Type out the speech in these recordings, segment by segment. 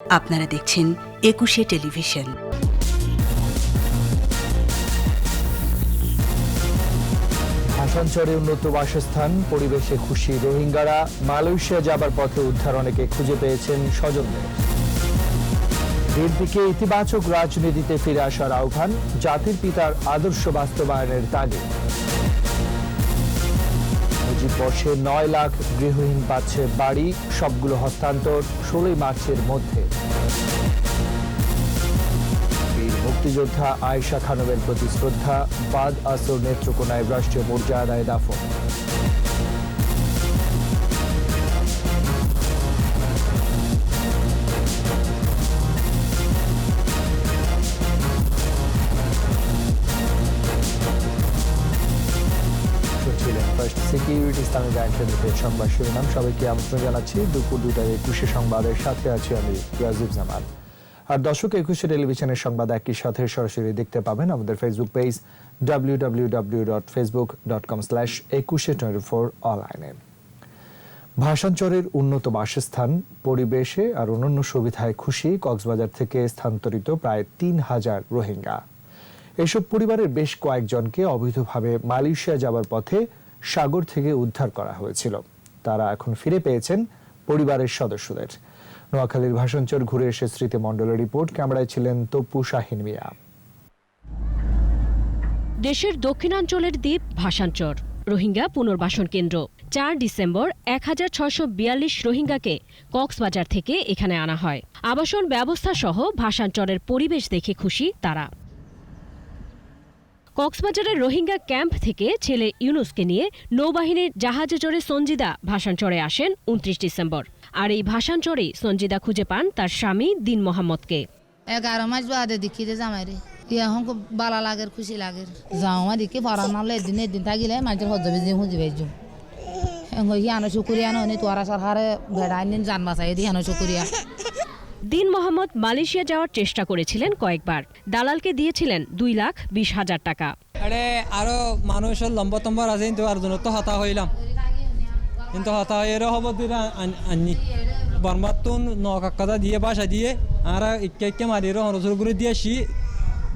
আপনারা দেখছেন একুশে টেলিভিশন। ভাষাঞ্চরে উন্নত বাসস্থান, পরিবেশে খুশি রোহিঙ্গারা, মালয়েশিয়া যাবার পথে উদ্ধার অনেকে খুঁজে পেয়েছেন স্বজনদের। বিএনপিকে ইতিবাচক রাজনীতিতে ফিরে আসার আহ্বান জাতির পিতার আদর্শ বাস্তবায়নের তাগিদ। মুজিব বর্ষে নয় লাখ গৃহহীন পাচ্ছে বাড়ি, সবগুলো হস্তান্তর ষোলোই মার্চের মধ্যে। মুক্তিযোদ্ধা আয়েশা খানমের প্রতি শ্রদ্ধা, বাদ আসর নেত্রকোনায় রাষ্ট্রীয় মর্যাদায় দাফন। First security Islami bank limited সংবাদ শিরোনাম। সবাইকে আমন্ত্রণ জানাচ্ছি। দুপুর একুশে সংবাদের সাথে আছি আমি ইয়াজিব জামান আর দর্শক, একুশে টেলিভিশনের সংবাদ একই সাথে সরাসরি দেখতে পাবেন আমাদের Facebook page W W W dot Facebook dot com slash Ekushey twenty four অনলাইনে ভাষাঞ্চরের উন্নত বাসস্থান, পরিবেশে আর অন্যান্য সুবিধায় খুশি কক্সবাজার থেকে স্থানান্তরিত প্রায় তিন হাজার রোহিঙ্গা। এসব পরিবারের বেশ কয়েকজনকে অবৈধভাবে মালয়েশিয়া যাবার পথে সাগর থেকে উদ্ধার করা হয়েছিল। তারা এখন ফিরে পেয়েছেন পরিবারের সদস্যদের। নোয়াখালীর ভাষাঞ্চর ঘুরে এসে স্মৃতি মণ্ডলের রিপোর্ট। ক্যামেরায় ছিলেন তপু শাহিন মিয়া। দেশের দক্ষিণাঞ্চলের দ্বীপ ভাষাঞ্চর রোহিঙ্গা পুনর্বাসন কেন্দ্র। চার ডিসেম্বর এক হাজার ছয়শো বিয়াল্লিশ রোহিঙ্গাকে কক্সবাজার থেকে এখানে আনা হয়। আবাসন ব্যবস্থা সহ ভাষাঞ্চরের পরিবেশ দেখে খুশি তারা। কক্সবাজারের রোহিঙ্গা ক্যাম্প থেকে ছেলে ইউনুসকে নিয়ে নৌবাহিনীর জাহাজে চড়ে সঞ্জিদা ভাষাঞ্চরে আসেন উনত্রিশ ডিসেম্বর। আর এই ভাষাঞ্চরেই সঞ্জিদা খুঁজে পান তার স্বামী দিন মোহাম্মদকে। এগারো মাস বাদে দেখি যে জামাই রে। এখন খুব বালা লাগের, খুশি লাগের। যাওয়া দেখি, পড়া নালে এদিন এদিন থাকিলে মানুষের হজ বেজি হুঁজি বেজু। হিয়ানো শুকুরিয়া ননি তোরা সরকারে ভেড়াই নিন, জান বাঁচাই দি শুকুরিয়া। দিন মোহাম্মদ মালয়েশিয়া যাওয়ার চেষ্টা করেছিলেন কয়েকবার। দালালকে দিয়েছিলেন দুই লাখ বিশ হাজার টাকা। আরে আরও মানুষের লম্বা তম্বা আছে কিন্তু আর জন্য তো হতা হইলাম। কিন্তু হতা হয়ে হব দিন আনি বর্মাতুন নকাক্কাদা দিয়ে বাসা দিয়ে আর ইকে ইকে মারিয়ে হরসুর করে দিয়ে আসি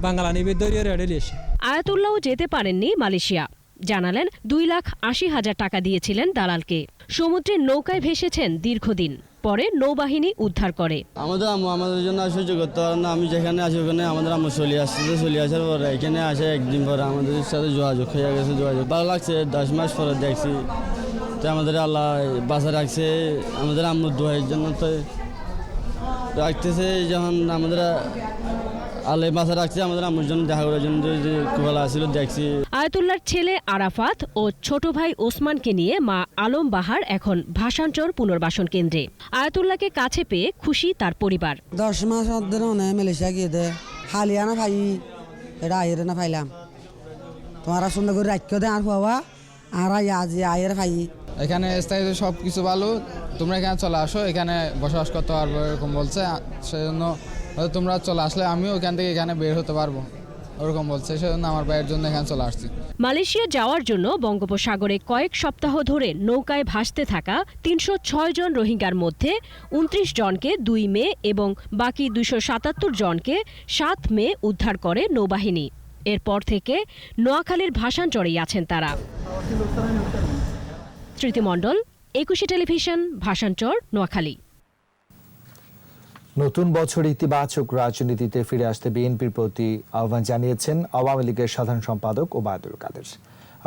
বাংলা নিবে দরিয়ে রেডে এসে আয়াতুল্লাহ যেতে পারেননি মালয়েশিয়া। জানালেন দুই লাখ আশি হাজার টাকা দিয়েছিলেন দালালকে। সমুদ্রের নৌকায় ভেসেছেন দীর্ঘদিন। পরে নৌবাহিনী উদ্ধার করে। আমাদের আম্মু আমাদের জন্য সহ্য করতে পারে না। আমি যেখানে আছি ওখানে আমাদের আম্মু চলে আসছে চলে আসার পরে এখানে আসে একদিন পরে আমাদের সাথে যোগাযোগ হয়ে গেছে, যোগাযোগ। ভালো লাগছে, দশ মাস পরে দেখছি। তো আমাদের আল্লাহ বাসা রাখছে। আমাদের আম্মুর দোয়ের জন্য তো রাখতেছে। যখন আমাদের আল্লাহ বাসা রাখছে আমাদের আম্মুর জন্য দেখা করার জন্য যে আসছিল দেখছি। আয়াতুল্লাহর ছেলে আরাফাত ও ছোট ভাই ওসমানকে নিয়ে মা আলম বাহার এখন ভাষাঞ্চর পুনর্বাসন কেন্দ্রে। আয়াতুল্লাহকে কাছে পেয়ে খুশি তার পরিবার। দশ মাস অধ্যয়ন মালয়েশিয়া গিয়ে দে হালিয়া না ভাই এটা আয়ের না পাইলাম। তোমার সুন্দর করে রাখ্য দে আর পাওয়া আর আজি আয়ের ভাই। এখানে স্থায়ী সব কিছু ভালো তোমরা এখানে চলে আসো এখানে বসবাস করতে পারব এরকম বলছে সেজন্য হয়তো তোমরা চলে আসলে আমিও ওখান থেকে এখানে বের হতে পারব। ওরকম বলছে সেজন্য আমার ভাইয়ের জন্য এখানে চলে আসছি। মালয়েশিয়া যাওয়ার জন্য বঙ্গোপসাগরে কয়েক সপ্তাহ ধরে নৌকায় ভাসতে থাকা তিনশো ছয় জন রোহিঙ্গার মধ্যে উনত্রিশ জনকে দুই মে এবং বাকি দুইশো সাতাত্তর জনকে সাত মে উদ্ধার করে নৌবাহিনী। এরপর থেকে নোয়াখালীর ভাষাঞ্চরেই আছেন তারা। স্মৃতিমণ্ডল একুশে টেলিভিশন ভাষাঞ্চর নোয়াখালী। নতুন বছর ইতিবাচক রাজনীতিতে ফিরে আসতে বিএনপির প্রতি আহ্বান জানিয়েছেন আওয়ামী লীগের সাধারণ সম্পাদক ওবায়দুল কাদের।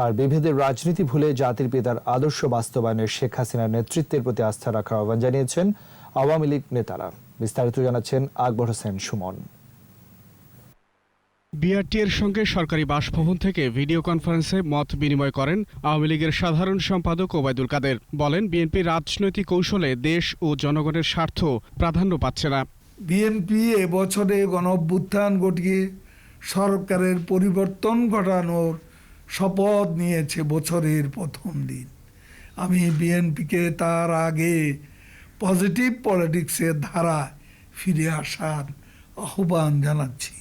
আর বিভেদের রাজনীতি ভুলে জাতির পিতার আদর্শ বাস্তবায়নের শেখ হাসিনার নেতৃত্বের প্রতি আস্থা রাখার আহ্বান জানিয়েছেন আওয়ামী লীগ নেতারা। বিস্তারিত জানাচ্ছেন আকবর হোসেন সুমন। বিআরটিএর সঙ্গে সরকারি বাসভবন থেকে ভিডিও কনফারেন্সে মত বিনিময় করেন আওয়ামী লীগের সাধারণ সম্পাদক ওবায়দুল কাদের। বলেন, বিএনপি রাজনৈতিক কৌশলে দেশ ও জনগণের স্বার্থ প্রাধান্য পাচ্ছে না। বিএনপি এবছরে গণ অভ্যুত্থান ঘটিয়ে সরকারের পরিবর্তন ঘটানোর শপথ নিয়েছে বছরের প্রথম দিন। আমি বিএনপিকে তার আগে পজিটিভ পলিটিক্সের ধারা ফিরে আসার আহ্বান জানাচ্ছি।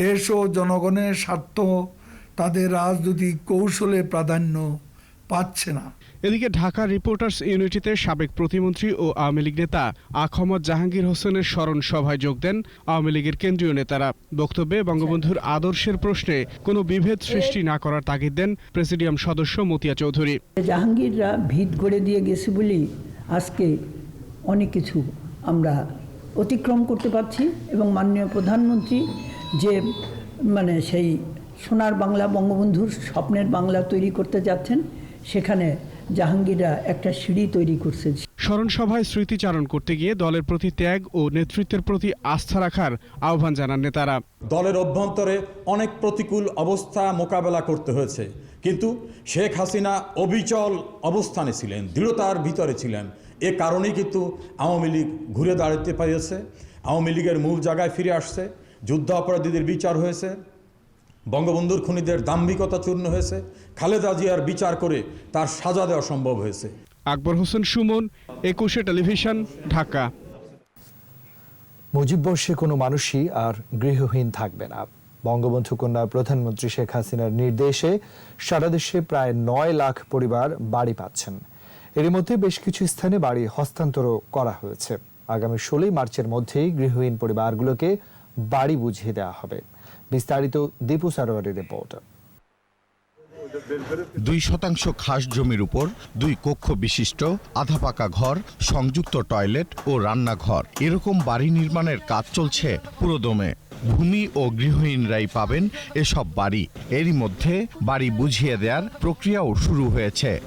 দেশ ও জনগণের স্বার্থ তাদের রাজনৈতিক কৌশলে প্রাধান্য পাচ্ছে না। এদিকে ঢাকা রিপোর্টার্স ইউনিটিতে সাবেক প্রতিমন্ত্রী ও আওয়ামী লীগ নেতা আখমদ জাহাঙ্গীর হোসেনের স্মরণ সভায় যোগ দেন আওয়ামী লীগের কেন্দ্রীয় নেতারা। বক্তব্যে বঙ্গবন্ধুর আদর্শের প্রশ্নে কোনো বিভেদ সৃষ্টি না করার তাগিদ দেন প্রেসিডিয়াম সদস্য মতিয়া চৌধুরী। জাহাঙ্গীররা ভিত করে দিয়ে গেছে বলেই আজকে অনেক কিছু আমরা অতিক্রম করতে পারছি এবং মাননীয় প্রধানমন্ত্রী যে মানে সেই সোনার বাংলা বঙ্গবন্ধুর স্বপ্নের বাংলা তৈরি করতে যাচ্ছেন সেখানে জাহাঙ্গীররা একটা সিঁড়ি তৈরি করছে। স্মরণসভায় স্মৃতিচারণ করতে গিয়ে দলের প্রতি ত্যাগ ও নেতৃত্বের প্রতি আস্থা রাখার আহ্বান জানান নেতারা। দলের অভ্যন্তরে অনেক প্রতিকূল অবস্থা মোকাবেলা করতে হয়েছে কিন্তু শেখ হাসিনা অবিচল অবস্থানে ছিলেন দৃঢ়তার ভিতরে ছিলেন। এ কারণেই কিন্তু আওয়ামী লীগ ঘুরে দাঁড়াতে পারিয়েছে আওয়ামী লীগের মূল জায়গায় ফিরে আসছে। যুদ্ধ অপরাধীদের বিচার হয়েছে বঙ্গবন্ধুর খুনিদের দাম্ভিকতা চূর্ণ হয়েছে খালেদা জিয়ার বিচার করে তার সাজা দেওয়া সম্ভব হয়েছে। আকবর হোসেন সুমন একুশে টেলিভিশন ঢাকা। মুজিব বর্ষে কোনো মানুষই আর গৃহহীন থাকবে না। বঙ্গবন্ধু কন্যা প্রধানমন্ত্রী শেখ হাসিনার নির্দেশে সারা দেশে প্রায় নয় লাখ পরিবার বাড়ি পাচ্ছেন। এর মধ্যে বেশ কিছু স্থানে বাড়ি হস্তান্তর করা হয়েছে। আগামী ষোলোই মার্চের মধ্যেই গৃহহীন পরিবারগুলোকে বাড়ি বুঝিয়ে দেওয়া হবে। বিস্তারিত দীপু সারোয়ারের রিপোর্ট। দুই শতাংশ খাস জমির উপর দুই কক্ষ বিশিষ্ট আধা পাকা ঘর, সংযুক্ত টয়লেট ও রান্নাঘর। এরকম বাড়ি নির্মাণের কাজ চলছে পুরোদমে। ভূমি ও গৃহহীনরাই পাবেন এসব বাড়ি। এরই মধ্যে বাড়ি বুঝিয়ে দেওয়ার প্রক্রিয়াও শুরু হয়েছে।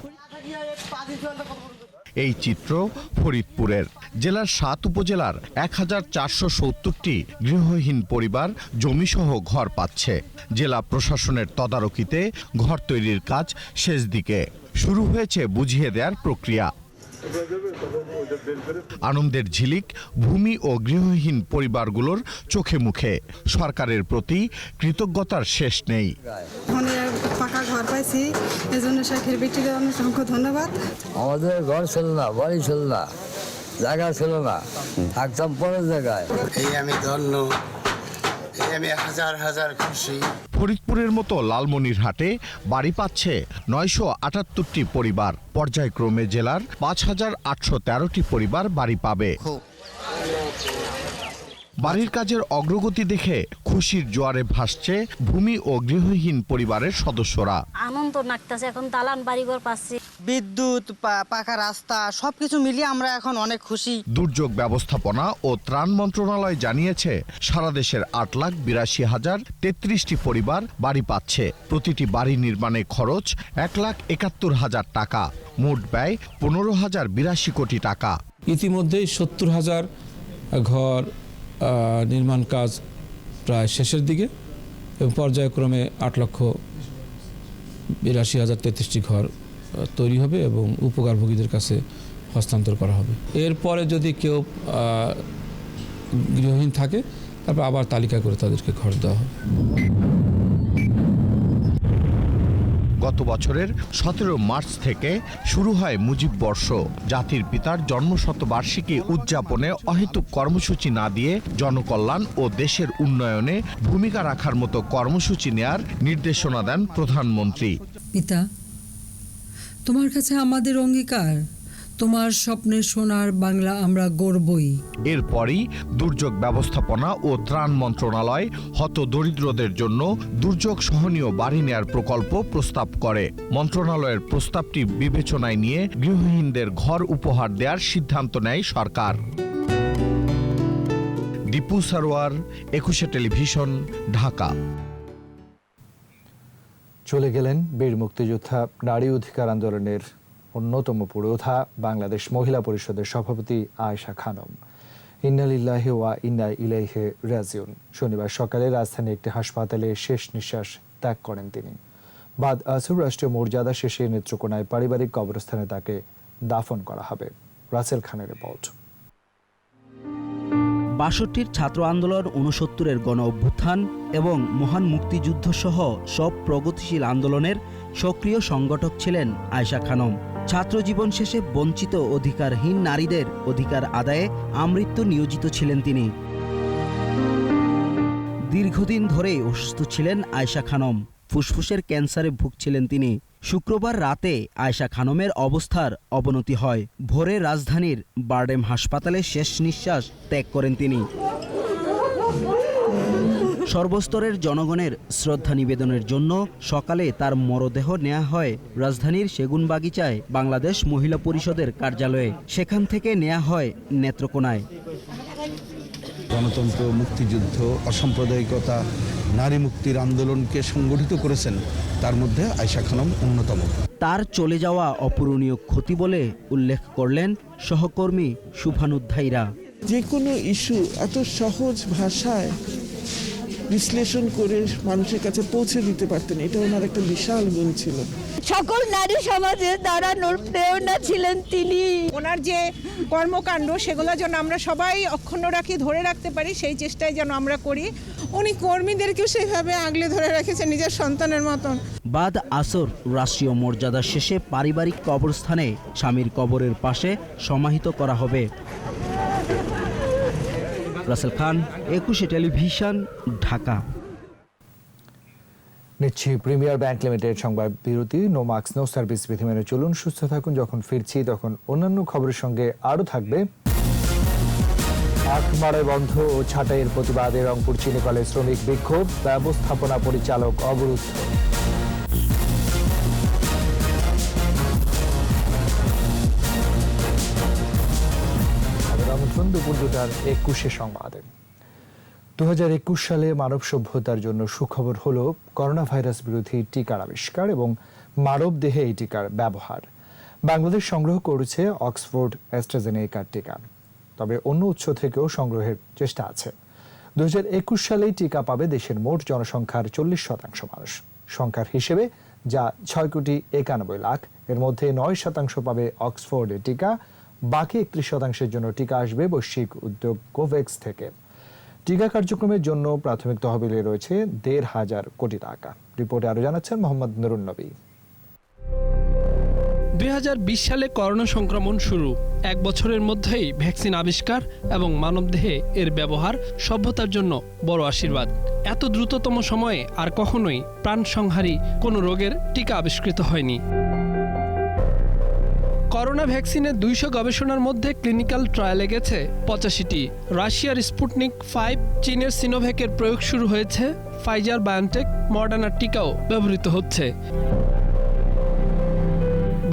এই চিত্র ফরিদপুরের। জেলার সাত উপজেলার এক হাজার চারশো সত্তরটি গৃহহীন পরিবার জমিসহ ঘর পাচ্ছে। জেলা প্রশাসনের তদারকিতে ঘর তৈরির কাজ শেষ দিকে। শুরু হয়েছে বুঝিয়ে দেওয়ার প্রক্রিয়া। আনন্দের ঝিলিক ভূমি ও গৃহহীন পরিবারগুলোর চোখে মুখে। সরকারের প্রতি কৃতজ্ঞতার শেষ নেই। পাকা ঘর পাইছি এজন্য শেখের বেটিকে অসংখ্য ধন্যবাদ। আমাদের ঘর ছিল না বাড়ি ছিল না। জায়গা ছিল না। থাকতাম পরের জায়গায়। এই আমি ধন্য। এই আমি হাজার হাজার খুশি। ফরিদপুরের মতো লালমনিরহাটে বাড়ি পাচ্ছে নয়শো আটাত্তরটি পরিবার। পর্যায়ক্রমে জেলার পাঁচ হাজার আটশো তেরোটি পরিবার বাড়ি পাবে। বাড়ির কাজের অগ্রগতি দেখে খুশির জোয়ারে ভাসছে ভূমি ও গৃহহীন পরিবারের সদস্যরা। আনন্দ নাকতেছে এখন দালান বাড়িঘর পাচ্ছি। বিদ্যুৎ পাকা রাস্তা সবকিছু মিলিয়ে আমরা এখন অনেক খুশি। দুর্যোগ ব্যবস্থাপনা ও ত্রাণ মন্ত্রণালয় জানিয়েছে সারা দেশের আট লাখ বিরাশি হাজার তেত্রিশটি পরিবার বাড়ি পাচ্ছে। প্রতিটি বাড়ি নির্মাণে খরচ এক লাখ একাত্তর হাজার টাকা। মোট ব্যয় পনেরো হাজার বিরাশি কোটি টাকা। ইতিমধ্যেই সত্তর হাজার ঘর নির্মাণ কাজ প্রায় শেষের দিকে এবং পর্যায়ক্রমে আট লক্ষ বিরাশি হাজার তেত্রিশটি ঘর তৈরি হবে এবং উপকারভোগীদের কাছে হস্তান্তর করা হবে। এরপরে যদি কেউ গৃহহীন থাকে, তারপর আবার তালিকা করে তাদেরকে ঘর দেওয়া হবে। গত বছরের সতেরো মার্চ থেকে শুরু হয় মুজিব বর্ষ। জাতির পিতার জন্মশতবার্ষিকী উদযাপনে অহেতুক কর্মসূচি না দিয়ে জনকল্যাণ ও দেশের উন্নয়নে ভূমিকা রাখার মতো কর্মসূচি নেয়ার নির্দেশনা দেন প্রধানমন্ত্রী। পিতা, তোমার কাছে আমাদের অঙ্গীকার? তোমার স্বপ্নের সোনার বাংলা আমরা গর্বই এরপরই দুর্যোগ ব্যবস্থাপনা ও ত্রাণ মন্ত্রণালয় হত দরিদ্রদের জন্য দুর্যোগ সহনীয় বাড়ি নেয়ার প্রকল্প প্রস্তাব করে। মন্ত্রণালয়ের প্রস্তাবটি বিবেচনায় নিয়ে গৃহহীনদের ঘর উপহার দেওয়ার সিদ্ধান্ত নেয় সরকার। দীপু সারোয়ার একুশে টেলিভিশন ঢাকা। চলে গেলেন বীর মুক্তিযোদ্ধা নারী অধিকার আন্দোলনের অন্যতম পুরোধা বাংলাদেশ মহিলা পরিষদের সভাপতি আয়েশা খানম। ইন্নালিল্লাহি ওয়া ইন্না ইলাইহে রাজিউন। শনিবার সকালে রাজধানী একটি হাসপাতালে শেষ নিঃশ্বাস ত্যাগ করেন তিনি। বাদ আসুর রাষ্ট্রীয় মর্যাদা শেষে নেত্রকোনায় পারিবারিক কবরস্থানে তাকে দাফন করা হবে। রাসেল খানের রিপোর্ট। বাষট্টির ছাত্র আন্দোলন উনসত্তরের গণ অভ্যুত্থান এবং মহান মুক্তিযুদ্ধ সহ সব প্রগতিশীল আন্দোলনের সক্রিয় সংগঠক ছিলেন আয়শা খানম। ছাত্র জীবন শেষে বঞ্চিত অধিকারহীন নারীদের অধিকার আদায়ে আমৃত্যু নিয়োজিত ছিলেন তিনি। দীর্ঘদিন ধরে অসুস্থ ছিলেন আয়শা খানম। ফুসফুসের ক্যান্সারে ভুগছিলেন তিনি। শুক্রবার রাতে আয়শা খানমের অবস্থার অবনতি হয়। ভোরে রাজধানীর বারডেম হাসপাতালে শেষ নিঃশ্বাস ত্যাগ করেন তিনি। সর্বস্তরের জনগণের শ্রদ্ধা নিবেদনের জন্য সকালে তার মরদেহ নেওয়া হয় রাজধানীর সেগুনবাগিচায় বাংলাদেশ মহিলা পরিষদের কার্যালয়ে। সেখান থেকে নেওয়া হয় নেত্রকোনায়। গণতন্ত্র মুক্তিযুদ্ধ অসাম্প্রদায়িকতা নারী মুক্তির আন্দোলনকে সংগঠিত করেছেন। তার মধ্যে আয়শা খানম অন্যতম। তার চলে যাওয়া অপূরণীয় ক্ষতি বলে উল্লেখ করলেন সহকর্মী শুভানুধ্যায়ীরা। যে কোনো ইস্যু এত সহজ ভাষায় বিশ্লেষণ করে মানুষের কাছে পৌঁছে দিতে পারতেন। এটা ওনার একটা বিশাল গুণ ছিল। সকল নারী সমাজে দাঁড়ানোর প্রেরণা ছিলেন তিনি। ওনার যে কর্মকাণ্ড সেগুলো যেন আমরা সবাই অক্ষুণ্ণ রাখি ধরে রাখতে পারি সেই চেষ্টাই যেন আমরা করি। উনি কর্মীদেরকেও সেইভাবে আগলে ধরে রেখেছেন নিজের সন্তানের মতন। বাদ আসর রাষ্ট্রীয় মর্যাদা শেষে পারিবারিক কবরস্থানে স্বামীর কবরের পাশে সমাহিত করা হবে। রাসেল খান, একুশে টেলিভিশন, ঢাকা। নিচ্ছি প্রিমিয়ার ব্যাংক লিমিটেড সংবাদ বিরতি। নো মার্কস নো সার্ভিস বিধি মেনে চলুন, সুস্থ থাকুন, যখন ফিরছি তখন অন্যান্য খবরের সঙ্গে আরও থাকবে। আখ বন্ধ ও ছাঁটাইয়ের প্রতিবাদে রংপুর চিনিকলে শ্রমিক বিক্ষোভ, ব্যবস্থাপনা পরিচালক অবরুদ্ধ। দুপুর দুটার একুশে সংবাদে। দু হাজার একুশ সালে মানব সভ্যতার জন্য সুখবর হল করোনা ভাইরাস বিরোধী টিকার আবিষ্কার এবং মানব দেহে এই টিকার ব্যবহার। বাংলাদেশ সংগ্রহ করেছে অক্সফোর্ড অ্যাস্ট্রাজেনেকার টিকা। তবে অন্য উৎস থেকেও সংগ্রহের চেষ্টা আছে। দু হাজার একুশ সালেই টিকা পাবে দেশের মোট জনসংখ্যার চল্লিশ শতাংশ মানুষ। সংখ্যার হিসেবে যা ছয় কোটি একানব্বই লাখ, এর মধ্যে নয় শতাংশ পাবে অক্সফোর্ডের টিকা বাকি একত্রিশ শতাংশের জন্য টিকা আসবে বৈশ্বিক উদ্যোগ কোভেক্স থেকে। টিকা কার্যক্রমের জন্য প্রাথমিক তহবিলে রয়েছে দেড় হাজার কোটি টাকা। রিপোর্টে আরও জানাচ্ছেন মোহাম্মদ নুরুন নবী। দু হাজার বিশ সালে করোনা সংক্রমণ শুরু। এক বছরের মধ্যেই ভ্যাকসিন আবিষ্কার এবং মানবদেহে এর ব্যবহার সভ্যতার জন্য বড় আশীর্বাদ। এত দ্রুততম সময়ে আর কখনোই প্রাণ সংহারী কোনো রোগের টিকা আবিষ্কৃত হয়নি। করোনা ভ্যাকসিনের দুইশো গবেষণার মধ্যে ক্লিনিক্যাল ট্রায়ালে গেছে পঁচাশিটি। রাশিয়ার স্পুটনিক ফাইভ, চীনের সিনোভ্যাকের প্রয়োগ শুরু হয়েছে, ফাইজার, বায়োনটেক, মডার্নার টিকাও ব্যবহৃত হচ্ছে।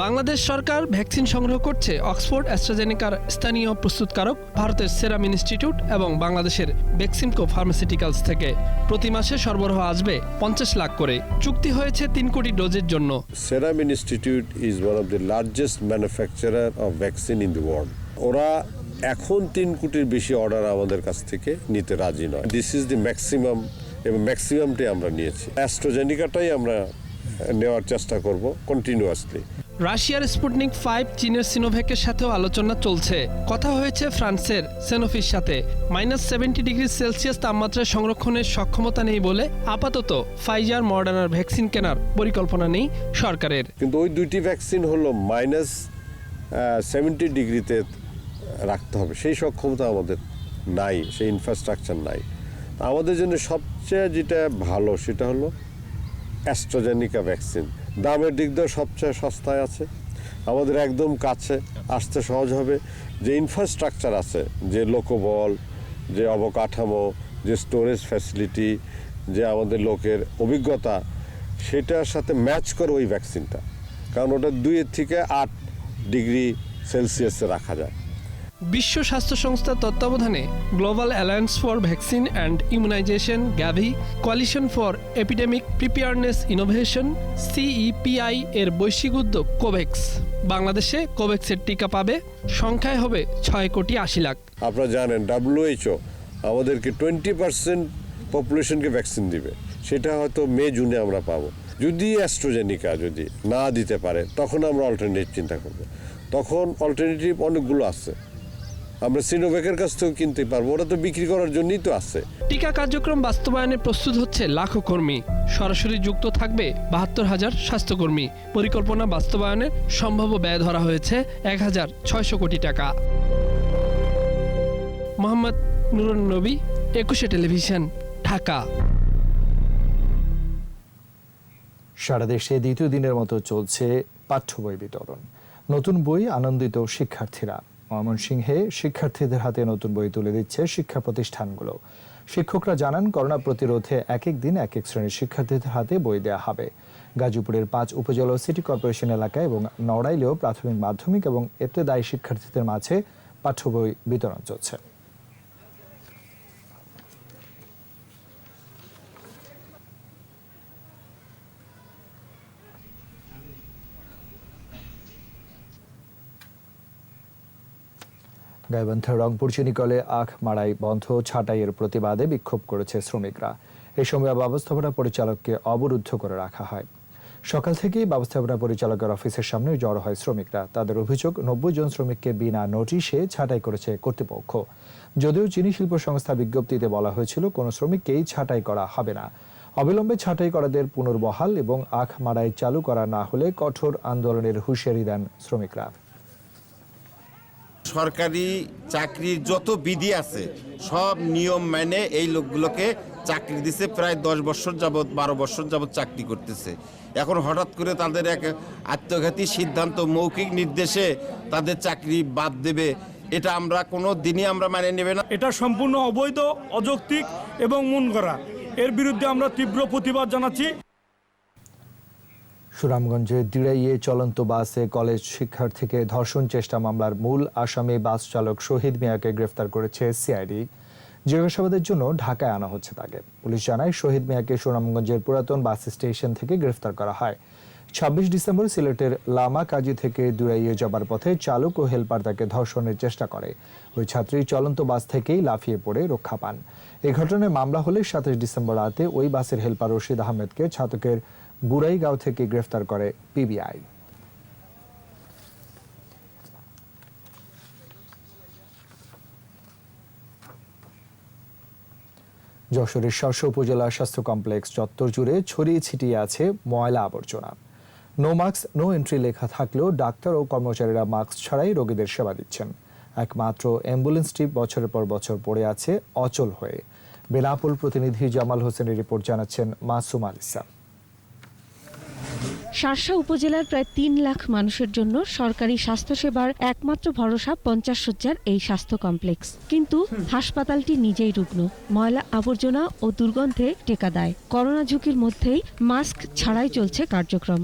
বাংলাদেশ সরকার ভ্যাকসিন সংগ্রহ করছে অক্সফোর্ড অ্যাস্ট্রাজেনিকার স্থানীয় প্রস্তুতকারক, ভারতের সেরাম ইনস্টিটিউট এবং বাংলাদেশের বেক্সিমকো ফার্মাসিউটিক্যালস থেকে। প্রতি মাসে সরবরাহ আসবে পঞ্চাশ লাখ করে। চুক্তি হয়েছে তিন কোটি ডোজের জন্য। Serum institute is one of the largest manufacturer of vaccine in the world. ওরা এখন তিন কোটির বেশি অর্ডার আমাদের কাছ থেকে নিতে রাজি নয়। দিস ইজ দি ম্যাক্সিমাম এবং ম্যাক্সিমামটাই আমরা নিয়েছি। অ্যাস্ট্রোজেনিকাটাই আমরা নেওয়ার চেষ্টা করব কন্টিনিউয়াসলি রাশিয়ার স্পুটনিক ফাইভ চীনের সিনোভ্যাকের সাথেও আলোচনা চলছে। কথা হয়েছে ফ্রান্সের সেনোফির সাথে। মাইনাস সেভেন্টি ডিগ্রি সেলসিয়াস তাপমাত্রায় সংরক্ষণের সক্ষমতা নেই বলে আপাতত ফাইজার মডার্নার ভ্যাকসিন কেনার পরিকল্পনা নেই সরকারের। কিন্তু ওই দুইটি ভ্যাকসিন হলো মাইনাস সেভেন্টি ডিগ্রিতে রাখতে হবে। সেই সক্ষমতা আমাদের নাই, সেই ইনফ্রাস্ট্রাকচার নাই। আমাদের জন্য সবচেয়ে যেটা ভালো সেটা হলো অ্যাস্ট্রোজেনিকা ভ্যাকসিন। দামের দিক দিয়েও সবচেয়ে সস্তায় আছে, আমাদের একদম কাছে, আসতে সহজ হবে। যে ইনফ্রাস্ট্রাকচার আছে, যে লোকবল, যে অবকাঠামো, যে স্টোরেজ ফ্যাসিলিটি যে আমাদের লোকের অভিজ্ঞতা, সেটার সাথে ম্যাচ করে ওই ভ্যাকসিনটা কারণ ওটা দুইয়ের থেকে আট ডিগ্রি সেলসিয়াসে রাখা যায়। বিশ্ব স্বাস্থ্য সংস্থার তত্ত্বাবধানে global alliance for vaccine and immunization GAVI coalition for epidemic preparedness innovation CEPI এর বৈশ্বিক উদ্যোগ কোভেক্স বাংলাদেশে কোভেক্সের টিকা পাবে, সংখ্যায় হবে ছয় কোটি আশি লাখ। আপনারা জানেন ডাব্লিউএইচও আমাদেরকে টোয়েন্টি পার্সেন্ট পপুলেশনকে ভ্যাকসিন দিবে। সেটা হয়তো মে, জুনে আমরা পাবো। যদি অ্যাস্ট্রোজেনিকা যদি না দিতে পারে, তখন আমরা অল্টারনেটিভ চিন্তা করব। তখন অল্টারনেটিভ অনেকগুলো আছে। আমরা সিনোভ্যাকের কাছ থেকেও কিনতে পারব। ওরা তো বিক্রি করার জন্যই তো আছে। টিকা কার্যক্রম বাস্তবায়নে প্রস্তুত হচ্ছে লাখো কর্মী। সরাসরি যুক্ত থাকবে বাহাত্তর হাজার স্বাস্থ্যকর্মী। পরিকল্পনা বাস্তবায়নে সম্ভাব্য ব্যয় ধরা হয়েছে এক হাজার ছয়শো কোটি টাকা। মোহাম্মদ নুরুন নবী একুশে টেলিভিশন ঢাকা। সারা দেশে দ্বিতীয় দিনের মতো চলছে পাঠ্য বই বিতরণ। নতুন বই আনন্দিত শিক্ষার্থীরা। ময়মনসিংহে শিক্ষার্থীদের হাতে নতুন বই তুলে দিচ্ছে শিক্ষা প্রতিষ্ঠানগুলো। শিক্ষকরা জানান, করোনা প্রতিরোধে এক এক দিন এক এক শ্রেণির শিক্ষার্থীদের হাতে বই দেওয়া হবে। গাজীপুরের পাঁচ উপজেলা সিটি কর্পোরেশন এলাকায় এবং নড়াইলেও প্রাথমিক, মাধ্যমিক এবং এতে দায়ী শিক্ষার্থীদের মাঝে পাঠ্য বই বিতরণ চলছে। গাইবান্ধার রংপুর চিনিকলে আখ মারাই বন্ধ, ছাঁটাইয়ের প্রতিবাদে বিক্ষোভ করেছে শ্রমিকরা। এই সময় ব্যবস্থাপনা পরিচালককে অবরুদ্ধ করে রাখা হয়। সকাল থেকেই ব্যবস্থাপনা পরিচালকের অফিসের সামনে জড়ো হয় শ্রমিকরা। তাদের অভিযোগ, নব্বই জন শ্রমিককে বিনা নোটিশে ছাঁটাই করেছে কর্তৃপক্ষ। যদিও চিনি শিল্প সংস্থা বিজ্ঞপ্তিতে বলা হয়েছিল, কোনো শ্রমিককেই ছাঁটাই করা হবে না। অবিলম্বে ছাঁটাই করাদের পুনর্বহাল এবং আখ মারাই চালু করা না হলে কঠোর আন্দোলনের হুঁশিয়ারি দেন শ্রমিকরা। সরকারি চাকরির যত বিধি আছে, সব নিয়ম মেনে এই লোকগুলোকে চাকরি দিছে, প্রায় দশ বছর যাবৎ, বারো বছর যাবৎ চাকরি করতেছে। এখন হঠাৎ করে তাদের এক আত্মঘাতী সিদ্ধান্ত, মৌখিক নির্দেশে তাদের চাকরি বাদ দেবে, এটা আমরা কোনো দিনই আমরা মানে নেবে না। এটা সম্পূর্ণ অবৈধ, অযৌক্তিক এবং মন করা এর বিরুদ্ধে আমরা তীব্র প্রতিবাদ জানাচ্ছি। সুনামগঞ্জে দিড়াইয়ে চলন্ত বাসে কলেজ শিক্ষার্থীকে ধর্ষণ চেষ্টা মামলার মূল আসামি বাস চালক শহীদ মিয়াকে গ্রেফতার করেছে সিআইডি। জিজ্ঞাসাবাদের জন্য ঢাকায় আনা হচ্ছে তাকে। পুলিশ জানায়, শহীদ মিয়াকে সুনামগঞ্জের পুরাতন বাস স্টেশন থেকে গ্রেফতার করা হয়। ছাব্বিশ ডিসেম্বর সিলেটের লামা কাজী থেকে দুরাইয়ে যাবার পথে চালক ও হেলপার তাকে ধর্ষণের চেষ্টা করে। ওই ছাত্রী চলন্ত বাস থেকেই লাফিয়ে পড়ে, রক্ষা পান। এই ঘটনায় মামলা হলে সাতাশ ডিসেম্বর রাতে ওই বাসের হেলপার রশিদ আহমেদকে ছাতকের বুড়াইগাঁও থেকে গ্রেফতার করে পিবিআই। যশোরের শস্য উপজেলা স্বাস্থ্য কমপ্লেক্স চত্বর জুড়ে ছড়িয়ে ছিটিয়ে আছে ময়লা আবর্জনা। নো মাস্ক নো এন্ট্রি লেখা থাকলেও ডাক্তার ও কর্মচারীরা মাস্ক ছাড়াই রোগীদের সেবা দিচ্ছেন। একমাত্র অ্যাম্বুলেন্সটি বছরের পর বছর পড়ে আছে অচল হয়ে। বেনাপুল প্রতিনিধি জামাল হোসেনের রিপোর্ট জানাচ্ছেন মাসুম আলিসা শার্শা উপজেলার প্রায় তিন লাখ মানুষের জন্য সরকারি স্বাস্থ্যসেবার একমাত্র ভরসা পঞ্চাশ সজ্জার এই স্বাস্থ্য কমপ্লেক্স। কিন্তু হাসপাতালটি নিজেই রুগ্ন ময়লা আবর্জনা ও দুর্গন্ধে টেকা দেয়। করোনা ঝুঁকির মধ্যেই মাস্ক ছাড়াই চলছে কার্যক্রম।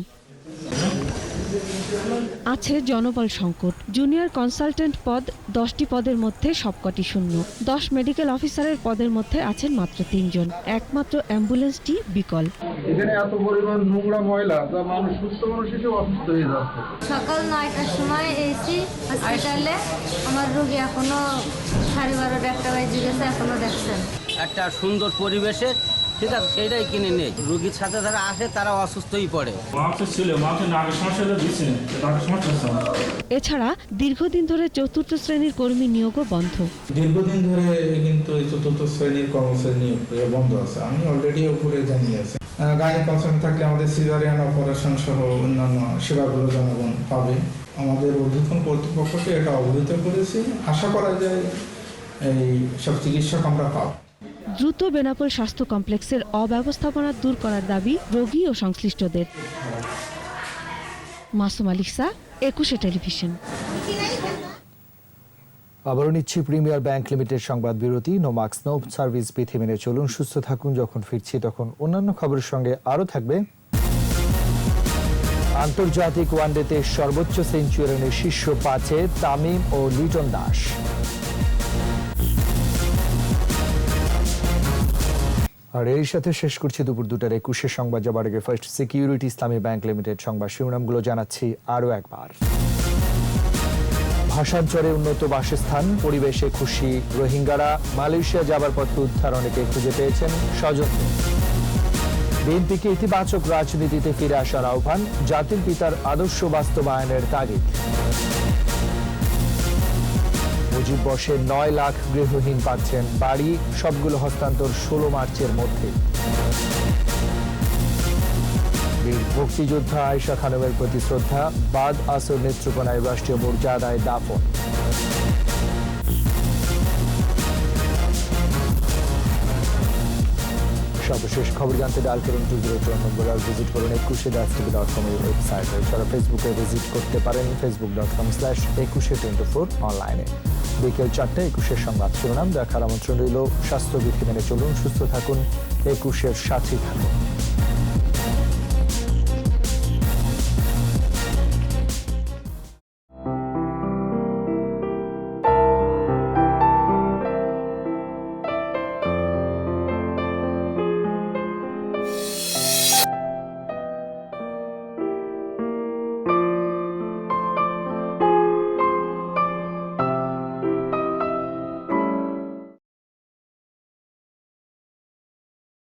আছে জনবল সংকট। জুনিয়র কনসালটেন্ট পদ দশটি পদের মধ্যে সবকটি শূন্য। দশ মেডিকেল অফিসারের পদের মধ্যে আছেন মাত্র তিনজন। একমাত্র অ্যাম্বুলেন্সটি বিকল। এখানে এত পরিমাণ নোংরা ময়লা যা মানুষ সুস্থ মানুষ হিসেবে অসুস্থ হয়ে যাচ্ছে। সকাল নয়টার সময় এসি হসপিটালে আমার রোগী এখনও সাড়ে বারোটা একটা বাজে গেছে এখনও দেখছেন। একটা সুন্দর পরিবেশে ঠিক আছে সেইটাই কিনে নেই। রুগীর সাথে যারা আসে তারা অসুস্থই পড়ে। এছাড়া দীর্ঘদিন ধরে চতুর্থ শ্রেণির কর্মী নিয়োগও বন্ধ। দীর্ঘদিন ধরে কিন্তু এই চতুর্থ শ্রেণির কর্মচারী নিয়োগ বন্ধ আছে। আমি অলরেডি উপরে জানিয়েছি গাড়ি কনসার্ন থাকলে আমাদের সিজারিয়ান অপারেশন সহ অন্যান্য সেবাগুলো জনগণ পাবে। আমাদের ঊর্ধ্বতন কর্তৃপক্ষকে এটা অবহিত করেছি। আশা করা যায় এই সব চিকিৎসক আমরা পাবো। দ্রুত বেনাপোল স্বাস্থ্য কমপ্লেক্সের অব্যবস্থাপনা দূর করার দাবি রোগী ও সংশ্লিষ্টদের। মাসুম আলিসা একুশে টেলিভিশন। আবারও নিচ্ছি প্রিমিয়ার ব্যাংক লিমিটেড সংবাদ বিরতি। নো মাস্ক নো সার্ভিস বিধি মেনে চলুন, সুস্থ থাকুন, যখন ফিরছি তখন অন্যান্য খবরের সঙ্গে আরও থাকবে। আন্তর্জাতিক ওয়ানডেতে সর্বোচ্চ সেঞ্চুরিয়ানের শীর্ষ পাঁচে তামিম ও লিটন দাস। আর এর সাথে শেষ করছি দুপুর দুটার একুশে সংবাদ যাবার আগে first security Islami bank limited সংবাদ শিরোনামগুলো জানাচ্ছি আরও একবার। ভাষাঞ্চলে উন্নত বাসস্থান, পরিবেশে খুশি রোহিঙ্গারা, মালয়েশিয়া যাবার পথে উদ্ধার অনেকে খুঁজে পেয়েছেন স্বজন বিএনপিকে ইতিবাচক রাজনীতিতে ফিরে আসার আহ্বান জাতির পিতার আদর্শ বাস্তবায়নের তাগিদ। মুজিব বর্ষে নয় লাখ গৃহহীন পাচ্ছেন বাড়ি, সবগুলো হস্তান্তর ষোলো মার্চের মধ্যে। মুক্তিযোদ্ধা আয়শা খানমের প্রতি শ্রদ্ধা, বাদ আসর নেত্রকোনায় রাষ্ট্রীয় মর্যাদায় দাফন সর্বশেষ খবর জানতে ডায়াল করুন টু জিরো টু নম্বর আর ভিজিট করুন একুশে ডাস টিভি ডট কম এই ওয়েবসাইটে এছাড়া ফেসবুকে ভিজিট করতে পারেন Facebook dot com slash Ekushey twenty four অনলাইনে বিকেল চারটে একুশের সংবাদ শিরোনাম। দেখার আমন্ত্রণ রইল স্বাস্থ্যবিধি মেনে চলুন, সুস্থ থাকুন, একুশের সাথী থাকুন।